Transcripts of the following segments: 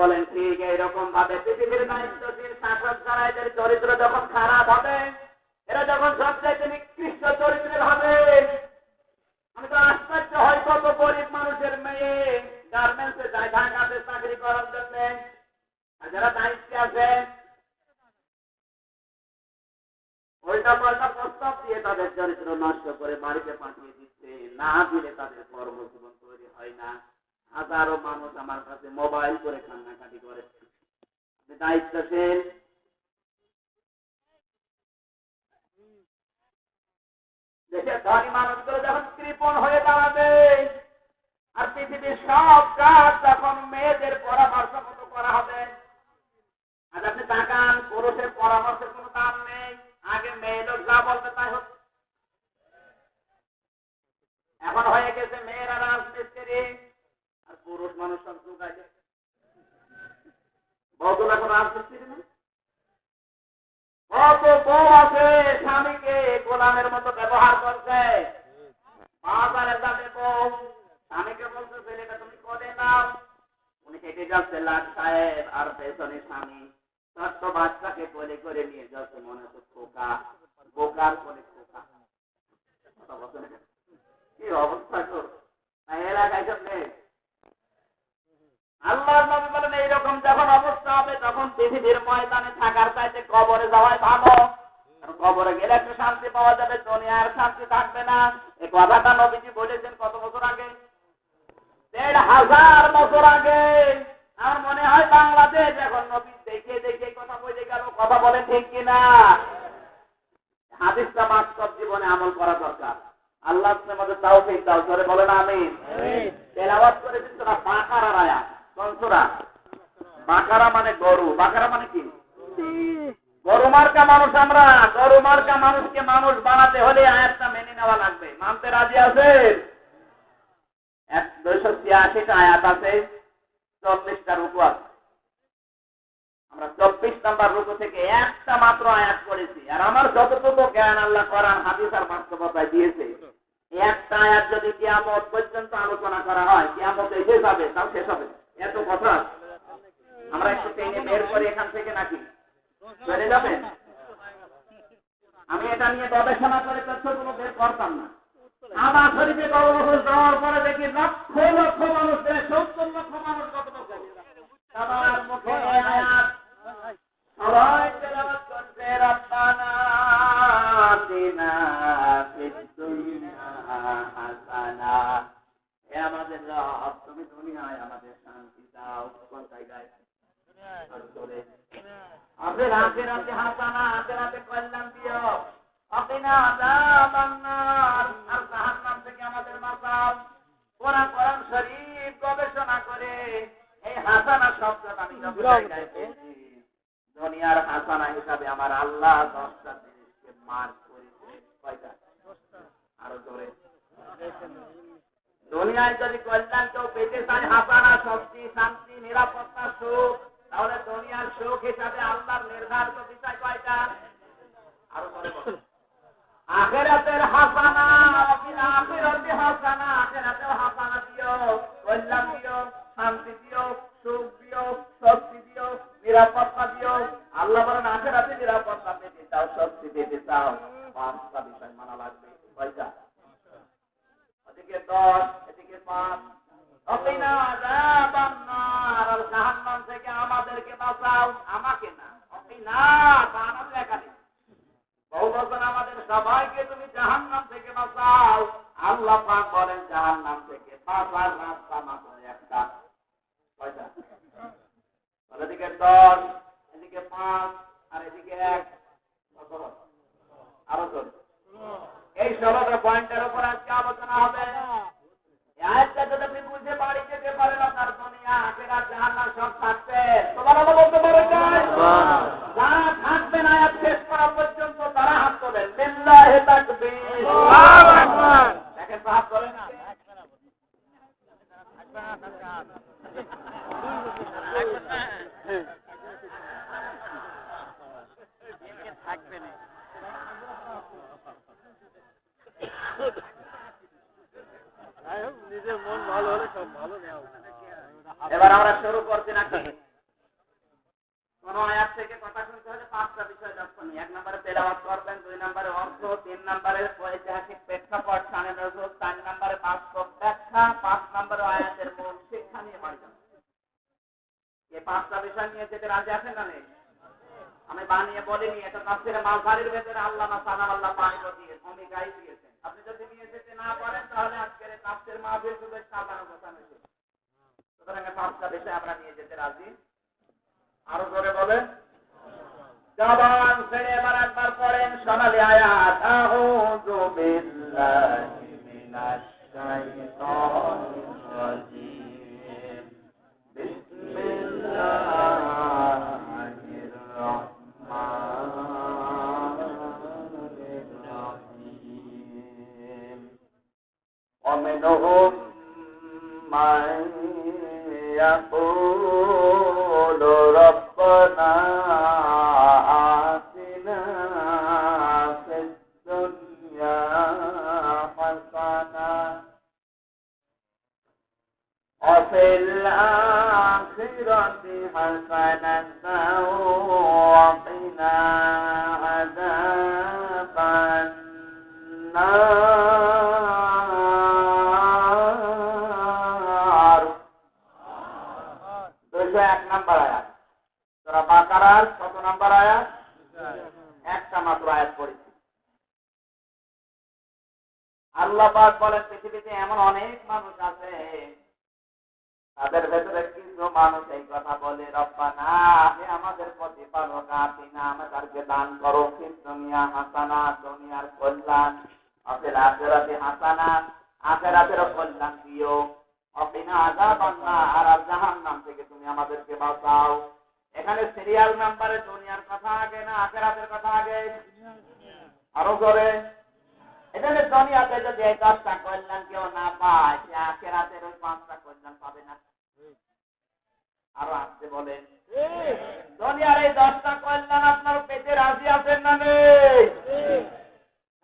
বলেন, ঠিক এইরকম ভাবে পৃথিবীর দায়িত্বশীল শাসক যারা এদের চরিত্র যখন খারাপ হবে, এরা যখন সবচাইতে নিকৃষ্ট চরিত্রের হবে, আমি তো আশ্চর্য হয় কত গরিব মানুষের মেয়ে গার্মেন্টসে যায়, ঢাকাতে চাকরি করার জন্য। আর যারা দায়িত্বে আছে, ওইটা পাল্টা প্রস্তাব দিয়ে তাদের চরিত্র নষ্ট করে বাড়িতে পাঠিয়ে দিচ্ছে, না দিলে তাদের কর্মজীবন তৈরি হয় না। হাজারো মানুষ আমার কাছে মোবাইল করে কান্নাকাটি করে। আপনি দায়িত্বশীল দেশের ধনী মানুষগুলো যখন হয়ে দাঁড়াবে, আর পৃথিবীর সব কাজ মেয়েদের পরামর্শ মতো করা হবে, আজ আপনি পুরুষের পরামর্শের কোনো দাম নেই। আগে মেয়ে লোক যা তাই এখন হয়ে গেছে মেয়েরা রাজমিস্ত্রি। আর পুরুষ মানুষ সব যোগাইছে এই নবীজি বলেছেন কত বছর আগে? দেড় হাজার বছর আগে। আমার মনে হয় বাংলাদেশ এখন নবী দেখে দেখে কথা বলে গেল কথা বলে ঠিক কিনা? হাদিসটা বাস্তব জীবনে আমল করা দরকার। আল্লাহ আমাদের তাও ঠিক দাও ধরে বলেন আমি তেলাওয়াত করেছেন তোরা বাঁকারা রায়া কনসুরা বাঁকারা মানে গরু বাঁকারা মানে কি? গরু মার্কা মানুষ আমরা গরু মার্কা মানুষকে মানুষ বানাতে হলে আয়াতটা মেনে নেওয়া লাগবে। মানতে রাজি ছিয়াশিটা আয়াত আছে চল্লিশটা রুকু আছে। আমরা চব্বিশ নাম্বার রুকু থেকে একটা মাত্র আয়াত করেছি আর আমার যতটুকু জ্ঞান আল্লাহ করার হাদিস আর বাস্তবতায় দিয়েছে, একটা আয়াত যদি কিয়ামত পর্যন্ত আলোচনা করা হয় কিয়ামত এসে যাবে তাও শেষ হবে। কল্যাণ দিও। আর জাহান্নাম থেকে আমাদের বাঁচাও। কোরআন কোরআন শরীফ গবেষণা করে এই হাসানা শব্দটা আমি যখন জায়গায় পেয়েছি। দুনিয়ার হাসানা হিসাবে আমার আল্লাহ দশটা জিনিসকে মার্ক করেছে কয়টা? আরও জোরে। দুনিয়ায় যদি কল্যাণ কেউ পেতে চায় হাসানা শক্তি শান্তি নিরাপত্তা সুখ তাহলে দুনিয়ার সুখ হিসাবে আল্লাহর নির্ধারিত বিষয় কয়টা আরও। আখেরাতের হাসানা আর এই ষোলোটা পয়েন্টের উপর আজকে আলোচনা হবে। এই আয়াতটা যদি আপনি বুঝে বাড়ি যেতে পারেন আপনার দুনিয়া আখেরা জাহান্নাম সব থাকবে। তোমার বলতে পারে যারা থাকবেন আয়াত শেষ করা পর্যন্ত তারা হাত তোলেন। লিল্লাহি তাকবীর। দেখেন হাত তোলেন নিজের মন ভালো হলে সব ভালো নেওয়া এবার আমরা শুরু করছি নাকি? কোন আয়াত থেকে কথা শুনতে হলে পাঁচটা বিষয় লক্ষ্য এক নম্বরে তেলাওয়াত করবেন দুই নম্বরে অর্থ তিন নম্বরে ঐতিহাসিক প্রেক্ষাপট সানে নজর চার নম্বরে বাস্তব ব্যাখ্যা পাঁচ নম্বরে আয়াতের মূল শিক্ষা নিয়ে বাড়ি এই পাঁচটা বিষয় নিয়ে যেতে রাজি আছেন না নেই আমি বানিয়ে বলিনি, এটা তাফসিরে মালভারির ভেতরে আল্লাহ সালাম আল্লাহ পানি দিয়ে ভূমিকাই দিয়েছেন। আপনি যদি নিয়ে যেতে না পারেন, তাহলে আজকের তাফসির মাহফিল শুধু সাধারণ কথা নয় সুতরাং পাঁচটা বিষয় আমরা নিয়ে যেতে রাজি। আরও করে বলেন। জবান ছেড়ে এবার একবার পড়েন সোনালি আয়াত। আউযু বিল্লাহি মিনাশ শাইতানির রাজিম। من يقول আর জাহান নাম থেকে তুমি আমাদেরকে বাঁচাও। এখানে সিরিয়াল নাম্বারে দুনিয়ার কথা আগে না আখেরাতের কথা আগে? আরও করে এখানে দুনিয়াতে যদি এই দশটা কল্যাণ কেউ না পায়, সে আখেরাতের ওই পাঁচটা কল্যাণ পাবে না। আরও আসতে বলেন দুনিয়ার এই দশটা কল্যাণ আপনার পেটে রাজি আছেন না নেই?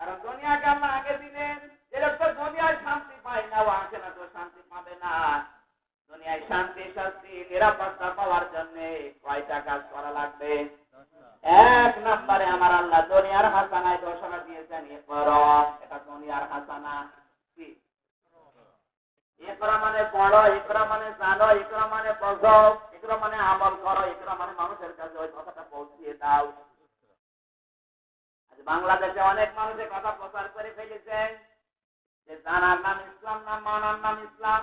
কারণ দুনিয়াকে আমরা আগে দিলেন লোকটা দুনিয়ায় শান্তি পায় না, ও আখেরা তো শান্তি পাবে না। শান্তি শান্তি, নিরাপত্তা পাওয়ার জন্য কয়টা কাজ করা লাগবে? এক নম্বরে আমার আল্লাহ দুনিয়ার হাসানায় ঘোষণা দিয়েছেন এটা দুনিয়ার হাসানা কি? মানে পড়ো মানে জানো মানে বোঝো মানে আমল করো মানে মানুষের কাছে ওই কথাটা পৌঁছিয়ে দাও। বাংলাদেশে অনেক মানুষের কথা প্রচার করে ফেলেছেন যে জানার নাম ইসলাম না মানার নাম ইসলাম।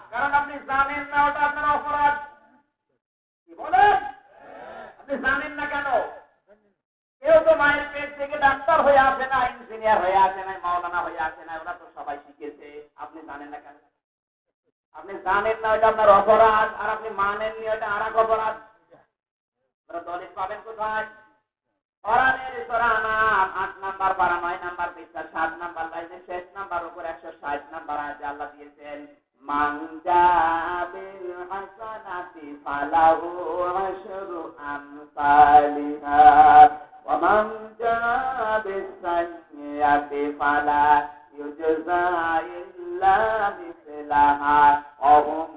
আপনি জানেন না ওটা আপনার অপরাধ? কি বলেন? আপনি জানেন না কেন? কেউ তো মায়ের পেট থেকে ডাক্তার হয়ে আসে না, ইঞ্জিনিয়ার হয়ে আসে না, মাওলানা হয়ে আসে না, ওরা তো সবাই শিখেছে। আপনি জানেন না কেন? আপনি জানেন না ওটা আপনার অপরাধ, আর আপনি মানেননি ওটা আর এক অপরাধ দলিল পাবেন কোথায়? আট নাম্বার পারা, নয় নাম্বার পৃষ্ঠা সাত নাম্বার লাইনের শেষ নাম্বার উপর একশো ষাট নাম্বার আয়াতে আল্লাহ দিয়েছেন মান জাবিল হাসানাতি ফালাহু আশরু আমসালিহা ওয়া মান জাবিস সাইয়্যাতি ফালা ইউজজা ইল্লা মিসলাহা ওয়া হুম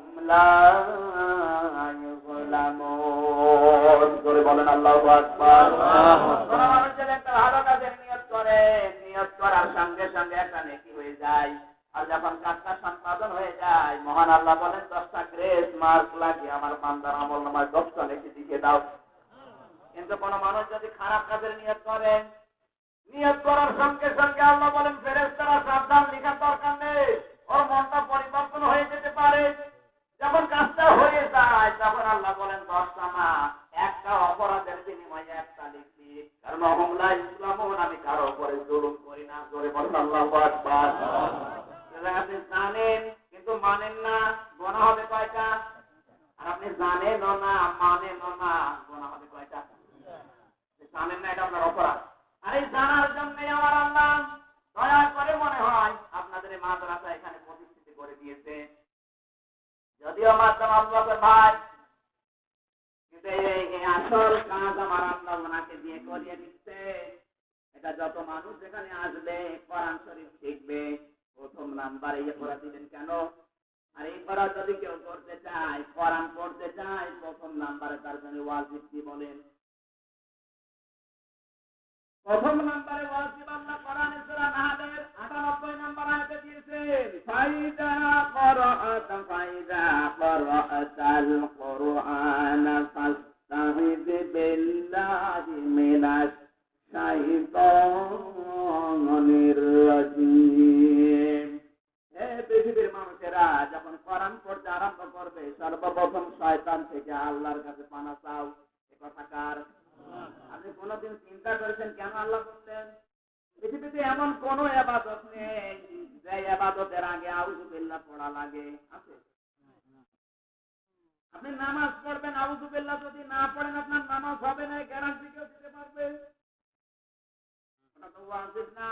করে বলেন আল্লাহু আকবার। কোন মানুষ যদি একটা ভালো কাজের নিয়ত করে নিয়ত করার সঙ্গে সঙ্গে একটা নেকি হয়ে যায়। আর যখন কাজটা সম্পাদন হয়ে যায়, মহান আল্লাহ বলেন, দশটা গ্রেস মার্ক লাগিয়ে আমার বান্দার আমল নামায় দশটা লেখে দিকে দাও। কিন্তু কোন মানুষ যদি খারাপ কাজের নিয়োগ করে নিয়োগ করার সঙ্গে সঙ্গে মানুষ এখানে আসবে কোরআন শরীফ শিখবে প্রথম নাম্বারে ইয়ে করে সর্বপ্রথম শয়তান থেকে আল্লাহর কাছে পানা চাও। এ কথা আপনি কোনোদিন চিন্তা করেছেন কেন আল্লাহ বললেন পৃথিবীতে এমন কোন এবাদত নেই যে এবাদতের আগে আউজুবিল্লাহ পড়া লাগে। আছে? আপনি নামাজ পড়বেন আউজুবিল্লাহ যদি না পড়েন আপনার নামাজ হবে না গ্যারান্টি কেউ দিতে পারবে? না।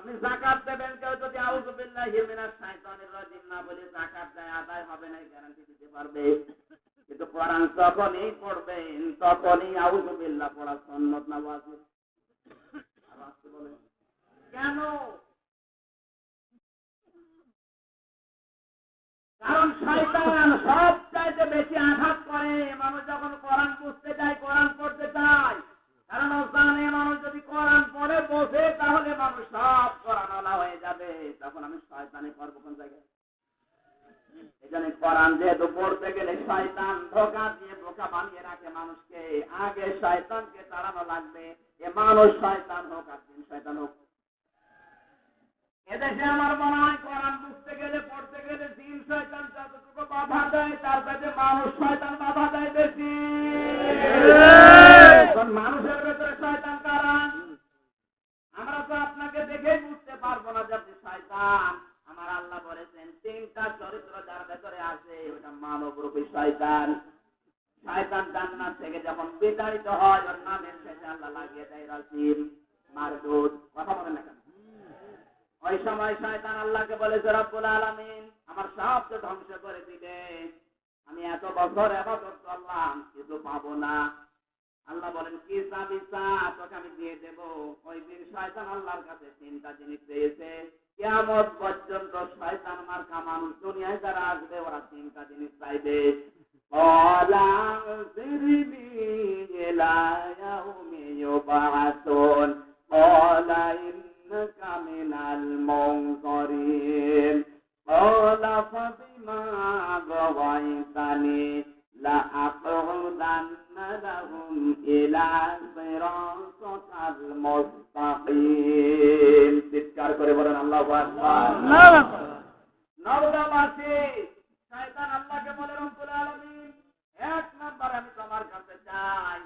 আপনি জাকাত দেবেন কেউ যদি আউজুবিল্লাহ হিমিনাস শাইতানির রাজিম না বলে জাকাত দেয়, আদায় হবে না গ্যারান্টি দিতে পারবে। কিন্তু কোরআন তখনই পড়বেন, তখনই আউজুবিল্লাহ পড়া সুন্নত না, ওয়াজিব। এ মানুষ শয়তান আল্লাহকে বলেছে রব্বুল আলামিন আমার সব তো ধ্বংস করে দিলে আমি এত বছর এবাদত করলাম কিছু পাবো না আল্লাহ বলেন কি চাবি চা তোকে আমি দিয়ে দেব ওই দিন শয়তান আল্লাহর কাছে তিনটা জিনিস পেয়েছে কেমন পর্যন্ত শয়তান মার্কা মানুষ দুনিয়ায় যারা আসবে ওরা তিনটা জিনিস চাইবে قال انظرني إلى يوم يبعثون قال إنك من المنظرين قال فبما غويتني لأقعدن لهم إلى صراطك المستقيم চিৎকার করে বলেন আল্লাহ নবদাবাসী শয়তান আল্লাহকে বলে রব্বুল আলামিন এক নাম্বার আমি তোমার কাছে চাই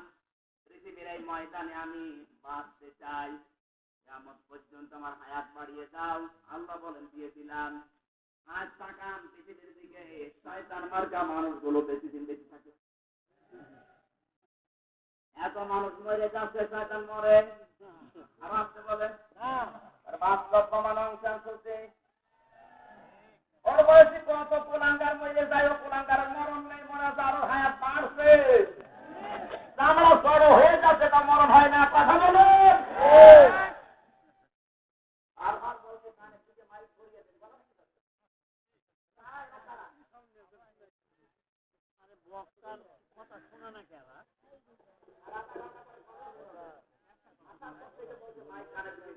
পৃথিবীর এই ময়দানে আমি বাঁচতে চাই কেমন পর্যন্ত আমার হায়াত বাড়িয়ে দাও। আল্লাহ বলেন, দিয়ে দিলাম। আজ তাকান পৃথিবীর দিকে, শয়তান মার্কা মানুষগুলো বেশি দিন বেশি থাকে। এত মানুষ মরে যাচ্ছে, শয়তান মরে। আর আসতে বলে, আর বাস্তব প্রমাণ অংশ চলছে ওর বয়সী কত কুলাঙ্গার মরে যায়, ও কুলাঙ্গারের মরণ নেই, মরে আছে হায়াত বাড়ছে। আমরা বড় হয়ে যাচ্ছে, তা মরণ হয় না, কথা বলুন আর আর বলছে কানে থেকে মাইক ধরিয়ে দেন বলো না কি করছে? তাই না তারা? আরে বক্তার কথা শোনা না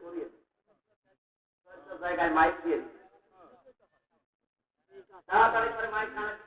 ধরিয়ে জায়গায় মাইক দিয়ে তাড়াতাড়ি করে মাইক কানে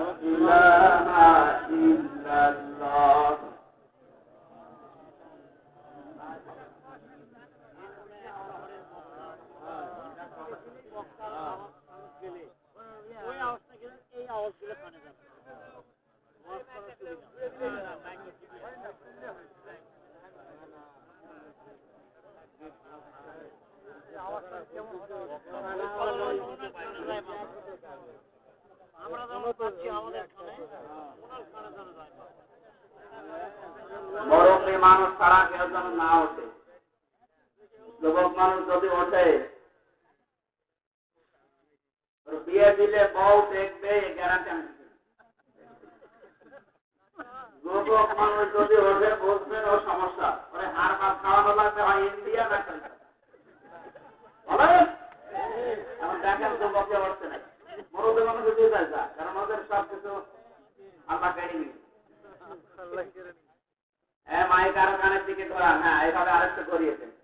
বিয়ে দিলে বউ দেখবে গ্যারান্টি আমি যুবক মানুষ যদি ওঠে বুঝবেন ও সমস্যা। ওরে হার ভাত খাওয়ানো লাগবে হয় ইন্ডিয়া না বলেন এখন দেখেন যুবকে উঠছে নাই। মুরব্বী মানুষ উঠে যায় কারণ ওদের সব কিছু আল্লাহ কেড়ে হ্যাঁ মাইক আরও কানের দিকে ঘোরান হ্যাঁ এভাবে আরেকটু করিয়েছেন।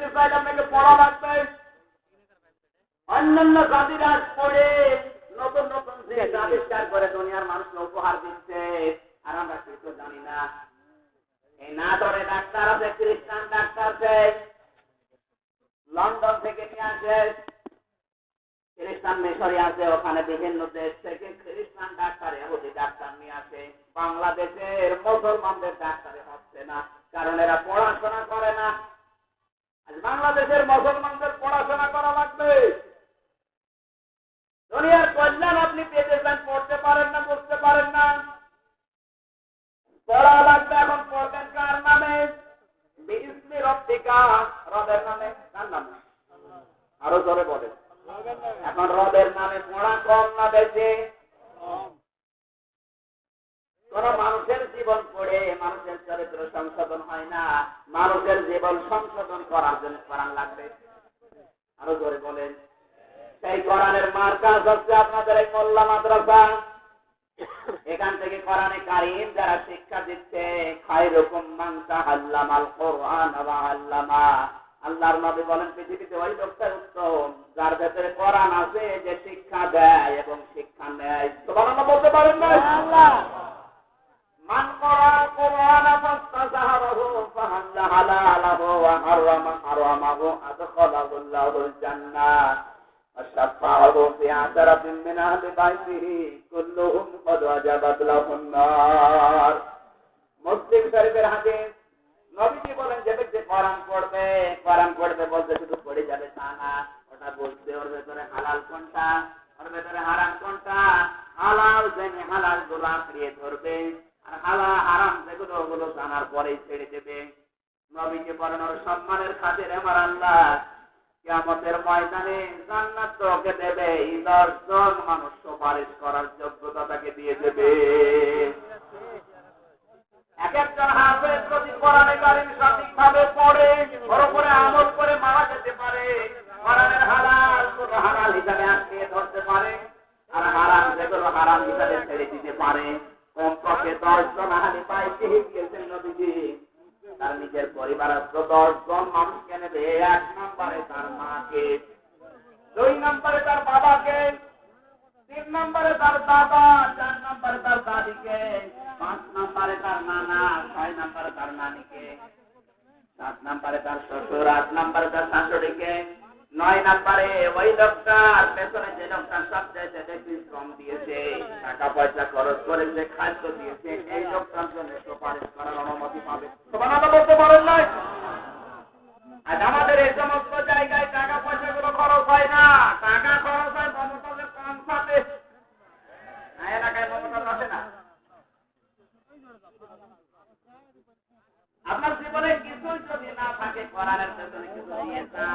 পেতে চাইলে আপনাকে পড়া লাগবে। অন্যান্য জাতিরা পড়ে, নতুন নতুন জিনিস আবিষ্কার করে, দুনিয়ার মানুষকে উপহার দিচ্ছে। আর আমরা কিছু জানি না। এই না ধরে ডাক্তার আছে, খ্রিস্টান ডাক্তার আছে। লন্ডন থেকে নিয়ে আসে। খ্রিস্টান মিশরি আছে, ওখানে বিভিন্ন দেশ থেকে খ্রিস্টান ডাক্তার এহুদি ডাক্তার নিয়ে আসে। বাংলাদেশের মুসলমানদের ডাক্তারে হচ্ছে না, কারণ এরা পড়াশোনা করে না। বাংলাদেশের মুসলমানদের পড়াশোনা করা লাগবে। দুনিয়ার কল্যাণ আপনি পেতে চান, পড়তে পারেন না, বুঝতে পারেন না। পড়া লাগবে এখন পড়বেন কার নামে? বিষ্ণু রব্বিকা, রবের নামে। কার নামে? আরও জোরে বলে এখন রবের নামে পড়া কম না বেশি? কোন মানুষের জীবন পড়ে মানুষের চরিত্র সংশোধন হয় না, মানুষের জীবন সংশোধন করার জন্য কোরআন লাগবে। আরও জোরে বলেন। সেই কোরআনের মার কাজ হচ্ছে আপনাদের এই মোল্লা মাদ্রাসা। এখান থেকে কোরআনে কারিম যারা শিক্ষা দিচ্ছে, খায়রুকুম মান তাআল্লামাল কোরআন ওয়া আল্লামা। আল্লাহর নবী বলেন, পৃথিবীতে ওই লোকটাই উত্তম, যার ভেতরে কোরআন আছে, যে শিক্ষা দেয় এবং শিক্ষা নেয়। সুবহানাল্লাহ বলতে পারেন না? আল্লাহ আল্লাহুল জান্নাহ وشفعه في عشرة من أهل بيته كلهم قد وجبت له النار মুসলিম শরীফের হাদিস নবীজি বলেন যে ব্যক্তি কোরআন পড়বে কোরআন পড়বে বলতে শুধু পড়ে যাবে তা না ওটা বলতে ওর ভেতরে হালাল কোনটা ওর ভেতরে হারাম কোনটা হালাল জেনে হালাল গুলো আঁকড়িয়ে ধরবে আর হালা হারাম যেগুলো ওগুলো জানার পরেই ছেড়ে দেবে নবীজি বলেন ওর সম্মানের খাতিরে আমার আল্লাহ কিয়ামতের ময়দানে জান্নাত তো ওকে দেবে, এই দশজন মানুষ সুপারিশ করার যোগ্যতা তাকে দিয়ে দেবে। এক একজন হাফেজ যদি কোরআনে কারিম সঠিকভাবে পড়ে, ওর উপরে আমল করে মারা যেতে পারে। কোরআনের হালাল কোনো হালাল হিসাবে আঁকিয়ে ধরতে পারে, আর হারাম যেগুলো হারাম হিসাবে ছেড়ে দিতে পারে। কমপক্ষে দশজন আহালি পাইতে গিয়েছেন নদীজি তার নিজের পরিবারস্থ দশজন মানুষকে নেবে। এক নম্বরে তার মাকে, দুই নম্বরে তার বাবাকে, তিন নম্বরে তার দাদা, চার নম্বরে তার দাদি দাদিকে, পাঁচ নম্বরে তার নানা, ছয় নম্বরে তার নানিকে, সাত নম্বরে তার শ্বশুর, আট নম্বরে তার শাশুড়িকে নয় নাম্বারে, ওই লোকটার পেছনে যে লোকটার সবচেয়ে বেশি শ্রম দিয়েছে টাকা পয়সা খরচ করেছে, খাদ্য দিয়েছে, এই লোকটার জন্য সুপারিশ করার অনুমতি পাবে। বলতে পারেন নাই? আজ আমাদের এই সমস্ত জায়গায় টাকা পয়সা গুলো খরচ হয় না। টাকা খরচ হয় মমতাজের কনসার্টে এলাকায় মমতাজ আপনার জীবনে কিছুই যদি না থাকে করার পেছনে কিছু নিয়ে না।